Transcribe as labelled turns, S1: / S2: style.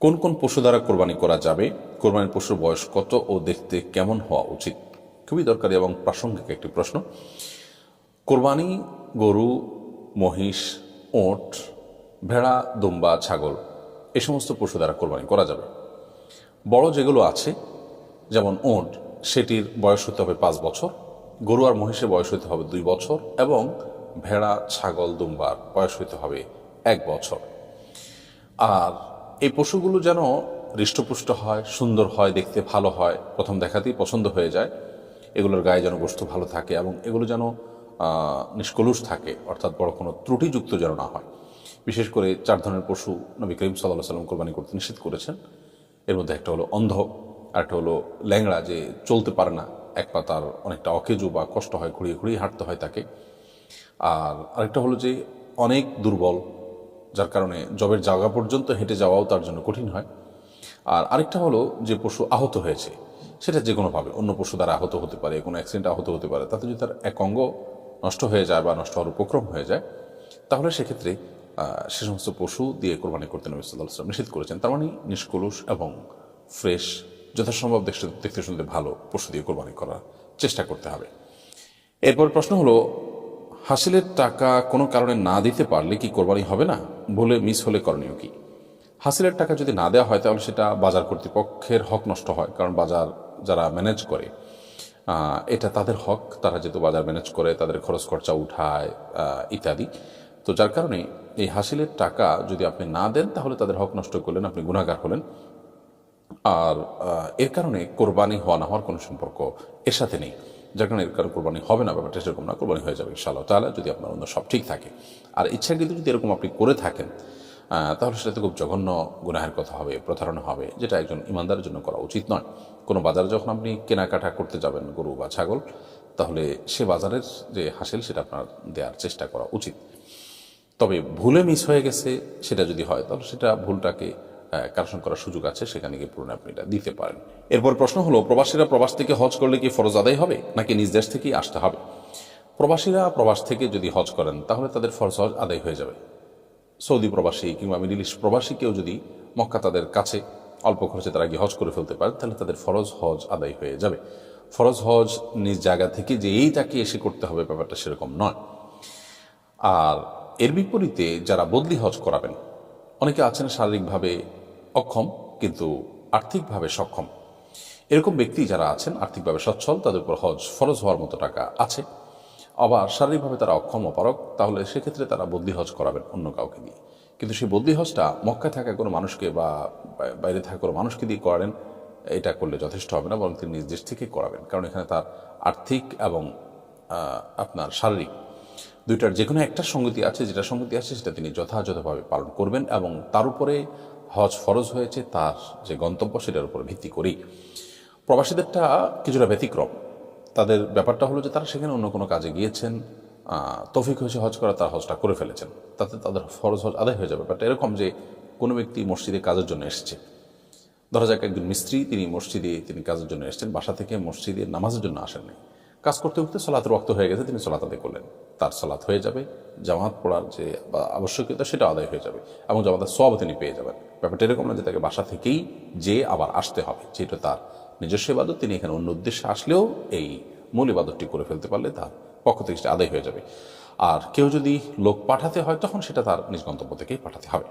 S1: কোন কোন পশু দ্বারা কোরবানি করা যাবে? কোরবানির পশুর বয়স কত ও দেখতে কেমন হওয়া উচিত? খুবই দরকারি এবং প্রাসঙ্গিক একটি প্রশ্ন। কোরবানি, গরু, মহিষ, ওট, ভেড়া, দুম্বা, ছাগল, এ সমস্ত পশু দ্বারা কোরবানি করা যাবে। বড় যেগুলো আছে, যেমন ওট, সেটির বয়স হতে হবে পাঁচ বছর, গরু আর মহিষের বয়স হতে হবে দুই বছর এবং ভেড়া, ছাগল, দুম্বার বয়স হতে হবে এক বছর। আর এই পশুগুলো যেন হৃষ্টপুষ্ট হয়, সুন্দর হয়, দেখতে ভালো হয়, প্রথম দেখাতেই পছন্দ হয়ে যায়। এগুলোর গায়ে যেন বস্তু ভালো থাকে এবং এগুলো যেন নিষ্কলুষ থাকে, অর্থাৎ বড় কোনো ত্রুটিযুক্ত যেন না হয়। বিশেষ করে চার ধরনের পশু নবী করিম সাল্লাহ সাল্লাম কোরবানি করতে নিষেধ করেছেন। এর মধ্যে একটা হলো অন্ধ, আর একটা হলো ল্যাংড়া যে চলতে পারে না, এক পা তার অনেকটা অকেজু বা কষ্ট হয় ঘুরিয়ে ঘুরিয়ে হাঁটতে হয় তাকে। আর আরেকটা হলো যে অনেক দুর্বল যার কারণে জবের জায়গা পর্যন্ত হেঁটে যাওয়াও তার জন্য কঠিন হয়। আর আরেকটা হলো যে পশু আহত হয়েছে, সেটা যে কোনোভাবে অন্য পশু দ্বারা আহত হতে পারে, কোনো অ্যাক্সিডেন্ট আহত হতে পারে, তাতে যদি তার এক অঙ্গ নষ্ট হয়ে যায় বা নষ্ট হওয়ার উপক্রম হয়ে যায়, তাহলে সেক্ষেত্রে সে সমস্ত পশু দিয়ে কোরবানি করতে নবী সাল্লাহ সাল্লাম নিষেধ করেছেন। তার মানে নিষ্কলুষ এবং ফ্রেশ, যথাসম্ভব দেখতে দেখতে শুনতে ভালো পশু দিয়ে কোরবানি করার চেষ্টা করতে হবে। এরপর প্রশ্ন হলো হাসিলের টাকা কোনো কারণে না দিতে পারলে কি কোরবানি হবে না? বলে মিস হলে করণীয় কি? হাসিলের টাকা যদি না দেওয়া হয়, তাহলে সেটা বাজার কর্তৃপক্ষের হক নষ্ট হয়, কারণ বাজার যারা ম্যানেজ করে এটা তাদের হক। তারা যেহেতু বাজার ম্যানেজ করে, তাদের খরচ খরচা উঠায় ইত্যাদি। তো যার কারণে এই হাসিলের টাকা যদি আপনি না দেন, তাহলে তাদের হক নষ্ট করলেন, আপনি গুণাগার হলেন। আর এর কারণে কোরবানি হওয়া না হওয়ার কোনো সম্পর্ক এর সাথে নেই। যার এর কারণে কোরবানি হবে না, ব্যাপারটা সেরকম না, কোরবানি হয়ে যাবে ইনশাআল্লাহ তাহলে যদি আপনার অন্য সব ঠিক থাকে। আর ইচ্ছাকৃত যদি এরকম আপনি করে থাকেন তাহলে সেটা তো খুব জঘন্য গুনাহের কথা হবে, প্রতারণা হবে, যেটা একজন ইমানদারের জন্য করা উচিত নয়। কোনো বাজারে যখন আপনি কেনাকাটা করতে যাবেন, গরু বা ছাগল, তাহলে সে বাজারের যে হাসিল সেটা আপনার দেওয়ার চেষ্টা করা উচিত। তবে ভুলে মিস হয়ে গেছে সেটা যদি হয়, তাহলে সেটা ভুলটাকে কারেকশন করার সুযোগ আছে, সেখানে গিয়ে পুরনো আপনি এটা দিতে পারেন। এরপর প্রশ্ন হলো, প্রবাসীরা প্রবাস থেকে হজ করলে কি ফরজ আদায় হবে, নাকি নিজ দেশ থেকেই আসতে হবে? প্রবাসীরা প্রবাস থেকে যদি হজ করেন, তাহলে তাদের ফরজ হজ আদায় হয়ে যাবে। সৌদি প্রবাসী কিংবা মিডিল ইস্ট প্রবাসী কেউ যদি মক্কা তাদের কাছে অল্প খরচে তারা গিয়ে হজ করে ফেলতে পারে, তাহলে তাদের ফরজ হজ আদায় হয়ে যাবে। ফরজ হজ নিজ জায়গা থেকে যে এই তাকে এসে করতে হবে, ব্যাপারটা সেরকম নয়। আর এর বিপরীতে যারা বদলি হজ করাবেন, অনেকে আছেন শারীরিকভাবে অক্ষম, কিন্তু আর্থিকভাবে সক্ষম। এরকম ব্যক্তি যারা আছেন, আর্থিকভাবে সচ্ছল, তাদের উপর হজ ফরজ হওয়ার মতো টাকা আছে। আবার শারীরিকভাবে তারা অক্ষম অপারক তাহলে সেক্ষেত্রে তারা বদলি হজ করাবেন অন্য কাউকে দিয়ে। কিন্তু সেই বদলি হজটা মক্কায় থাকা কোনো মানুষকে বা বাইরে থাকা কোনো মানুষকে দিয়ে করালেন, এটা করলে যথেষ্ট হবে না, বরং তিনি নিজ দেশ থেকে করাবেন। কারণ এখানে তার আর্থিক এবং আপনার শারীরিক দুইটার যে কোনো একটা সঙ্গতি আছে, যেটা সঙ্গতি আছে সেটা তিনি যথাযথভাবে পালন করবেন এবং তার উপরে হজ ফরজ হয়েছে, তার যে গন্তব্য সেটার উপর ভিত্তি করেই। প্রবাসীদেরটা কিছুটা ব্যতিক্রম। তাদের ব্যাপারটা হলো যে তারা সেখানে অন্য কোনো কাজে গিয়েছেন তৌফিক হয়েছে হজ করা, তার হজটা করে ফেলেছেন। তাতে তাদের ফরজ হজ আদায় হয়ে যাবে। ব্যাপারটা এরকম যে কোনো ব্যক্তি মসজিদে কাজের জন্য এসেছে। ধরা যাক একজন মিস্ত্রি, তিনি মসজিদে তিনি কাজের জন্য এসেছেন, বাসা থেকে মসজিদে নামাজের জন্য আসেননি। কাজ করতে করতে সলাতের রক্ত হয়ে গেছে, তিনি সলাত আদায় করলেন। তার সলাত হয়ে যাবে, জামাত পড়ার যে আবশ্যকীয়তা সেটা আদায় হয়ে যাবে এবং জামাতের সব তিনি পেয়ে যাবেন। ব্যাপারটা এরকম না যে তাকে বাসা থেকেই যে আবার আসতে হবে যেটা তার নিজস্ব ইবাদত, তিনি এখানে অন্য উদ্দেশ্যে আসলেও এই মূল ইবাদতটি করে ফেলতে পারলে তার পক্ষ থেকে সেটা আদায় হয়ে যাবে। আর কেউ যদি লোক পাঠাতে হয়, তখন সেটা তার নিজ গন্তব্য থেকেই পাঠাতে হবে।